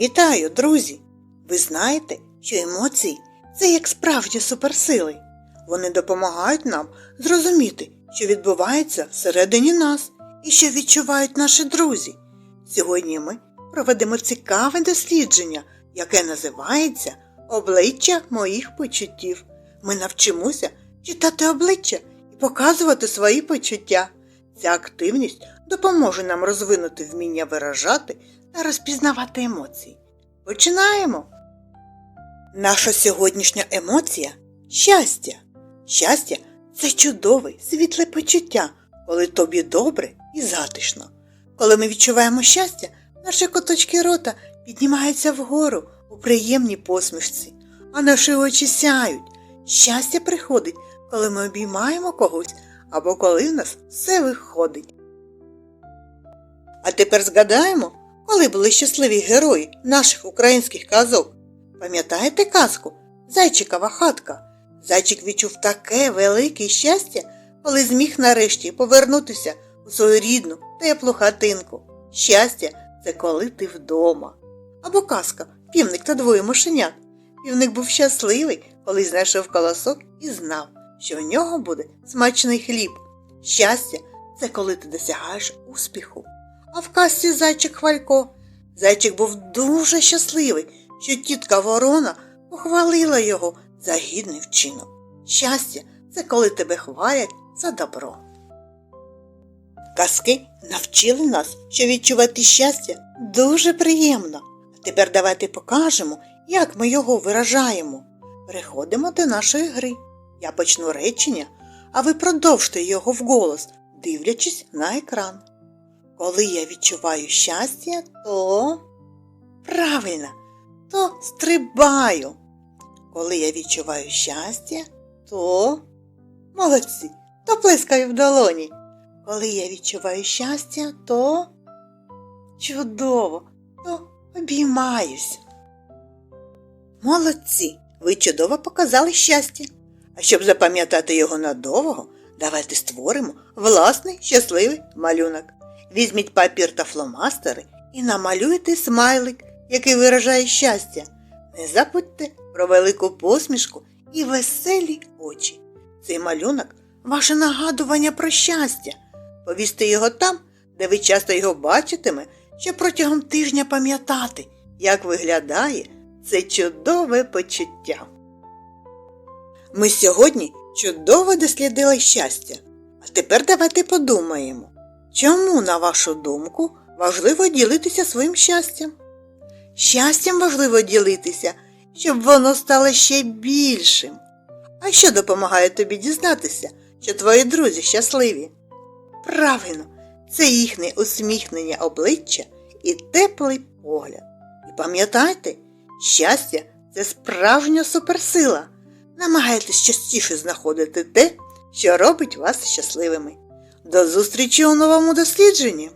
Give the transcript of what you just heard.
Вітаю, друзі! Ви знаєте, що емоції це як справжні суперсили. Вони допомагають нам зрозуміти, що відбувається всередині нас і що відчувають наші друзі. Сьогодні ми проведемо цікаве дослідження, яке називається Обличчя моїх почуттів. Ми навчимося читати обличчя і показувати свої почуття. Ця активність допоможе нам розвинути вміння виражати та розпізнавати емоції. Починаємо! Наша сьогоднішня емоція щастя. Щастя це чудове, світле почуття, коли тобі добре і затишно. Коли ми відчуваємо щастя, наші куточки рота піднімаються вгору у приємній посмішці, а наші очі сяють. Щастя приходить, коли ми обіймаємо когось або коли в нас все виходить. А тепер згадаємо, коли були щасливі герої наших українських казок. Пам'ятаєте казку Зайчикова хатка? Зайчик відчув таке велике щастя, коли зміг нарешті повернутися у свою рідну, теплу хатинку. Щастя це коли ти вдома. Або казка Півник та двоє мишенят. Півник був щасливий, коли знайшов колосок і знав, що в нього буде смачний хліб. Щастя це коли ти досягаєш успіху. А в казці зайчик Хвалько. Зайчик був дуже щасливий, що тітка Ворона похвалила його за гідний вчинок. Щастя це коли тебе хвалять за добро. Казки навчили нас, що відчувати щастя дуже приємно. А тепер давайте покажемо, як ми його виражаємо. Переходимо до нашої гри. Я почну речення, а ви продовжте його вголос, дивлячись на екран. Коли я відчуваю щастя, то правильно, то стрибаю. Коли я відчуваю щастя, то молодці, то плескаю в долоні. Коли я відчуваю щастя, то чудово, то обіймаюсь. Молодці, ви чудово показали щастя. А щоб запам'ятати його надовго, давайте створимо власний щасливий малюнок. Візьміть папір та фломастери і намалюйте смайлик, який виражає щастя. Не забудьте про велику посмішку і веселі очі. Цей малюнок ваше нагадування про щастя. Повісьте його там, де ви часто його бачитиме, щоб протягом тижня пам'ятати, як виглядає це чудове почуття. Ми сьогодні чудово дослідили щастя. А тепер давайте подумаємо, чому, на вашу думку, важливо ділитися своїм щастям? Щастям важливо ділитися, щоб воно стало ще більшим. А що допомагає тобі дізнатися, що твої друзі щасливі? Правильно, це їхнє усміхнення обличчя і теплий погляд. І пам'ятайте, щастя це справжня суперсила. Намагайтесь частіше знаходити те, що робить вас щасливими. До зустрічі у новому дослідженні!